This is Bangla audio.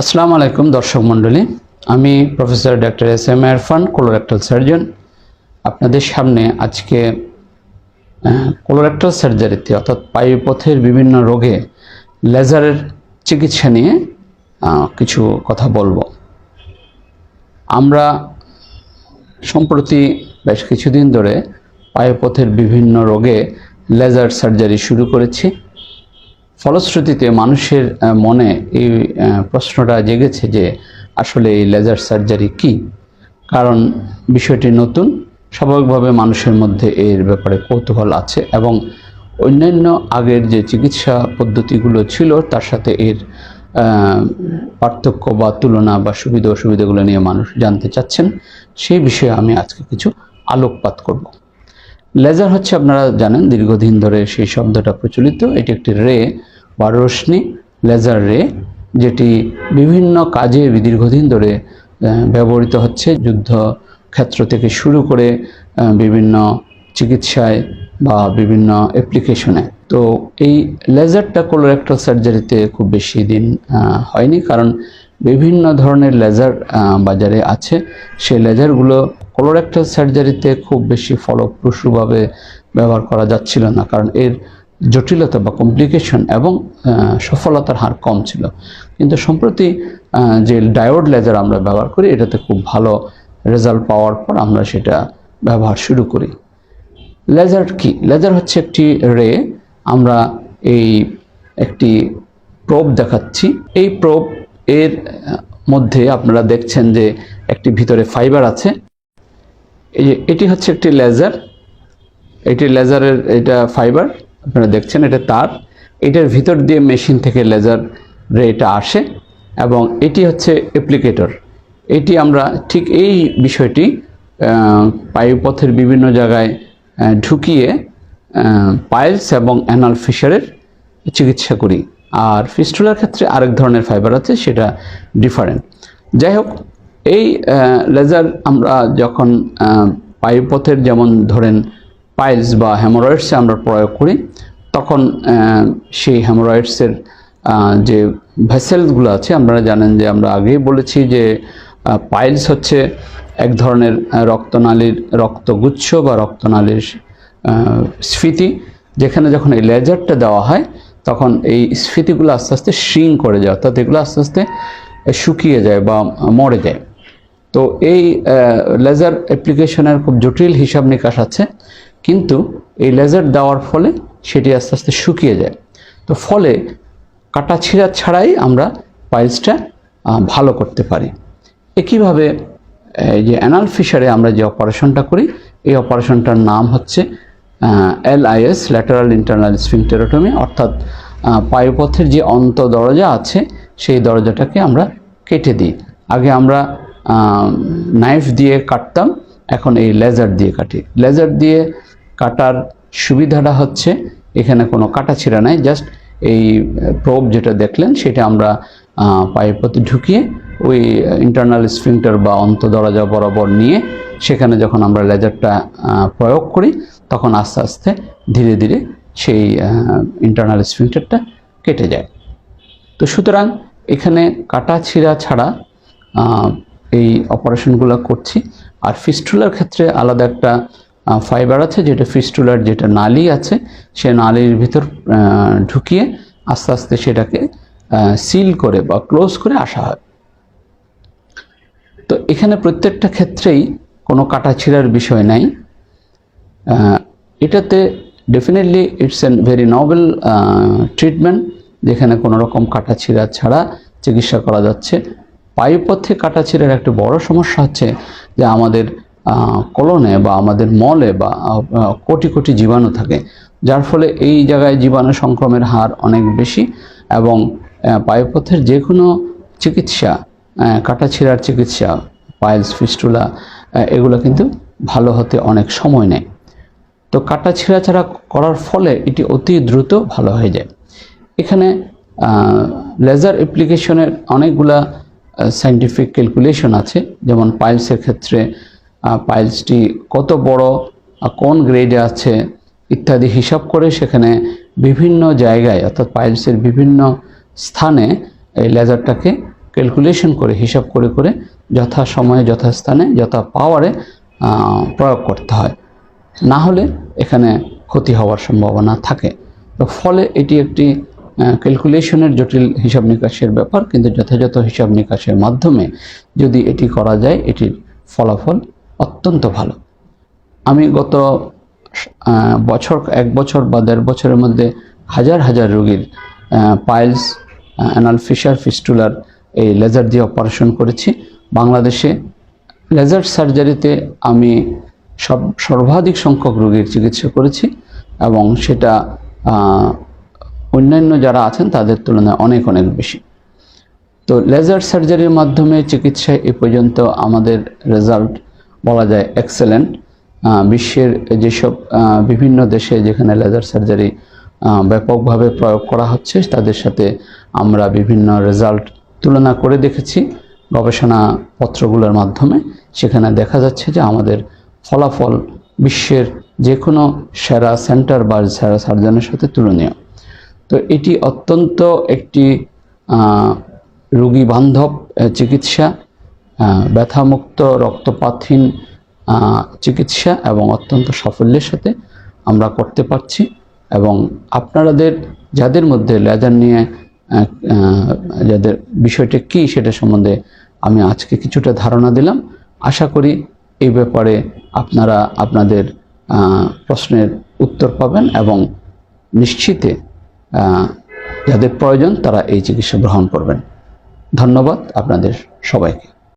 আসসালামু আলাইকুম দর্শক মণ্ডলী। আমি professor doctor S M Irfan colorectal surgeon আপনাদের সামনে আজকে কোলোরেক্টাল সার্জারিতে অর্থাৎ পায়ুপথের বিভিন্ন রোগে লেজারের চিকিৎসা নিয়ে কিছু কথা বলব। আমরা সম্প্রতি বেশ কিছুদিন ধরে পায়ুপথের বিভিন্ন রোগে লেজার সার্জারি শুরু করেছি। ফলশ্রুতিতে মানুষের মনে এই প্রশ্নটা জেগেছে যে আসলে এই লেজার সার্জারি কি? কারণ বিষয়টি নতুন, স্বাভাবিকভাবে মানুষের মধ্যে এর ব্যাপারে কৌতূহল আছে এবং অন্যান্য আগের যে চিকিৎসা পদ্ধতিগুলো ছিল, তার সাথে এর পার্থক্য বা তুলনা বা সুবিধা অসুবিধাগুলো নিয়ে মানুষ জানতে চাচ্ছেন। সেই বিষয়ে আমি আজকে কিছু আলোকপাত করব। লেজার হচ্ছে আপনারা জানেন, দীর্ঘদিন ধরে সেই শব্দটা প্রচলিত। এটি একটি রে বা রশ্মি লেজার রে, যেটি বিভিন্ন কাজে দীর্ঘদিন ধরে ব্যবহৃত হচ্ছে। যুদ্ধ ক্ষেত্র থেকে শুরু করে বিভিন্ন চিকিৎসায় বা বিভিন্ন অ্যাপ্লিকেশনে তো এই লেজারটা কোলোরেক্টাল সার্জারিতে খুব বেশি দিন হয়নি। কারণ বিভিন্ন ধরনের লেজার বাজারে আছে। সেই লেজারগুলো কোলোরেক্টাল সার্জারিতে খুব বেশি ফলপ্রসূভাবে ব্যবহার করা যাচ্ছিল না, কারণ এর জটিলতা বা কমপ্লিকেশন এবং সফলতার হার কম ছিল। কিন্তু সম্প্রতি যে ডায়োড লেজার আমরা ব্যবহার করি, এটাতে খুব ভালো রেজাল্ট পাওয়ার পর আমরা সেটা ব্যবহার শুরু করি। লেজার কি? লেজার হচ্ছে একটি রে আমরা এই একটি প্রোব দেখাচ্ছি। এই প্রোব এর মধ্যে আপনারা দেখছেন যে একটি ভিতরে ফাইবার আছে। এই যে এটি হচ্ছে একটি লেজার। এটি লেজারের এটা ফাইবার, আপনারা দেখছেন এটা তার। এটার ভিতর দিয়ে মেশিন থেকে লেজার রে এটা আসে এবং এটি হচ্ছে অ্যাপ্লিকেটর। এটি আমরা ঠিক এই বিষয়টি পায়ুপথের বিভিন্ন জায়গায় ঢুকিয়ে পাইলস এবং অ্যানাল ফিশারের চিকিৎসা করি। আর ফিস্টুলার ক্ষেত্রে আরেক ধরনের ফাইবার আছে, সেটা ডিফারেন্ট যাই হোক, এই লেজার আমরা যখন পায়ুপথের যেমন ধরেন পাইলস বা হ্যামোরয়েডসে আমরা প্রয়োগ করি, তখন সেই হ্যামোরয়েডসের যে ভেসেলসগুলো আছে আপনারা জানেন যে আমরা আগেই বলেছি যে পাইলস হচ্ছে এক ধরনের রক্তনালীর রক্তগুচ্ছ বা রক্তনালীর স্ফীতি, যেখানে যখন এই লেজারটা দেওয়া হয় তখন এই স্ফীতিগুলো আস্তে আস্তে শ্রিং করে যায়, অর্থাৎ এগুলো আস্তে আস্তে শুকিয়ে যায় বা মরে যায়। তো এই লেজার অ্যাপ্লিকেশনের খুব জটিল হিসাব নিকাশ আছে, কিন্তু এই লেজার দেওয়ার ফলে সেটি আস্তে আস্তে শুকিয়ে যায়। তো ফলে কাটা ছিঁড়া ছাড়াই আমরা পাইলসটা ভালো করতে পারি। একইভাবে যে অ্যানাল ফিশারে আমরা যে অপারেশনটা করি, এই অপারেশনটার নাম হচ্ছে এলআইএস ল্যাটারাল ইন্টারনাল স্ফিংটেরোটমি অর্থাৎ পায়ুপথের যে অন্ত দরজা আছে, সেই দরজাটাকে আমরা কেটে দিই। আগে আমরা নাইফ দিয়ে কাটতাম, এখন এই লেজার দিয়ে কাটি। লেজার দিয়ে কাটার সুবিধাটা হচ্ছে, এখানে কোনো কাটা ছিঁড়া নাই জাস্ট এই প্রোব যেটা দেখলেন, সেটা আমরা পায়ের প্রতি ঢুকিয়ে ওই ইন্টারনাল স্ফিংটার বা অন্ত দরজা বরাবর নিয়ে সেখানে যখন আমরা লেজারটা প্রয়োগ করি, তখন আস্তে আস্তে ধীরে ধীরে সেই ইন্টারনাল স্ফিংটারটা কেটে যায়। তো সুতরাং এখানে কাটা ছিঁড়া ছাড়া এই অপারেশনগুলো করছি। আর ফিস্টুলার ক্ষেত্রে আলাদা একটা ফাইবার আছে, যেটা ফিস্টুলার যেটা নালি আছে, সে নালির ভিতর ঢুকিয়ে আস্তে আস্তে সেটাকে সিল করে বা ক্লোজ করে আসা হয়। তো এখানে প্রত্যেকটা ক্ষেত্রেই কোনো কাটাছিড়ার বিষয় নাই। এটাতে definitely it's an very novel treatment যেখানে কোনো রকম কাটাছিড়া ছাড়া চিকিৎসা করা যাচ্ছে। পায়ুপথে কাটাছিড়ার একটা বড় সমস্যা হচ্ছে যে আমাদের কোলনে বা আমাদের মলে বা কোটি কোটি জীবাণু থাকে, যার ফলে এই জায়গায় জীবাণু সংক্রমের হার অনেক বেশি এবং পায়ুপথের যে কোনো চিকিৎসা কাটাছিড়ার চিকিৎসা, পাইলস, ফিস্টুলা এগুলো কিন্তু ভালো হতে অনেক সময় নেয়। তো কাটা ছিঁড়া ছাড়া করার ফলে এটি অতি দ্রুত ভালো হয়ে যায়। এখানে লেজার অ্যাপ্লিকেশনের অনেকগুলা সাইন্টিফিক ক্যালকুলেশন আছে। যেমন পাইলসের ক্ষেত্রে পাইলসটি কত বড় কোন গ্রেডে আছে, ইত্যাদি হিসাব করে সেখানে বিভিন্ন জায়গায়, অর্থাৎ পাইলসের বিভিন্ন স্থানে এই লেজারটাকে ক্যালকুলেশন করে, হিসাব করে করে যথা সময়ে যথাস্থানে যথা পাওয়ারে প্রয়োগ করতে হয়। না হলে এখানে ক্ষতি হওয়ার সম্ভাবনা থাকে। তো ফলে এটি একটি ক্যালকুলেশনের জটিল হিসাব নিকাশের ব্যাপার, কিন্তু যথাযথ হিসাব নিকাশের মাধ্যমে যদি এটি করা যায়, এটির ফলাফল অত্যন্ত ভালো। আমি গত বছর, এক বছর বা দেড় বছরের মধ্যে হাজার হাজার রোগীর পাইলস অ্যানাল ফিশার ফিস্টুলার এই লেজার দিয়ে অপারেশন করেছি। বাংলাদেশে লেজার সার্জারিতে আমি সব, সর্বাধিক সংখ্যক রোগীর চিকিৎসা করেছি এবং সেটা অন্যান্য যারা আছেন তাদের তুলনায় অনেক অনেক বেশি। তো লেজার সার্জারির মাধ্যমে চিকিৎসায় এ পর্যন্ত আমাদের রেজাল্ট বলা যায় এক্সেলেন্ট বিশ্বের যেসব বিভিন্ন দেশে যেখানে লেজার সার্জারি ব্যাপকভাবে প্রয়োগ করা হচ্ছে, তাদের সাথে আমরা বিভিন্ন রেজাল্ট তুলনা করে দেখেছি গবেষণাপত্রগুলোর মাধ্যমে। সেখানে দেখা যাচ্ছে যে আমাদের ফলাফল বিশ্বের যে কোনো সেরা সেন্টার বা সেরা সার্জনের সাথে তুলনীয়। তো এটি অত্যন্ত একটি রোগী বান্ধব চিকিৎসা ব্যথামুক্ত, রক্তপাতহীন চিকিৎসা এবং অত্যন্ত সাফল্যের সাথে আমরা করতে পারছি। এবং আপনাদের যাদের মধ্যে লেজার নিয়ে যাদের বিষয়টা কি সেটা সম্বন্ধে আমি আজকে কিছুটা ধারণা দিলাম। আশা করি এই ব্যাপারে আপনারা আপনাদের প্রশ্নের উত্তর পাবেন এবং নিশ্চিতে যাদের প্রয়োজন তারা এই চিকিৎসা গ্রহণ করবেন। ধন্যবাদ আপনাদের সবাইকে।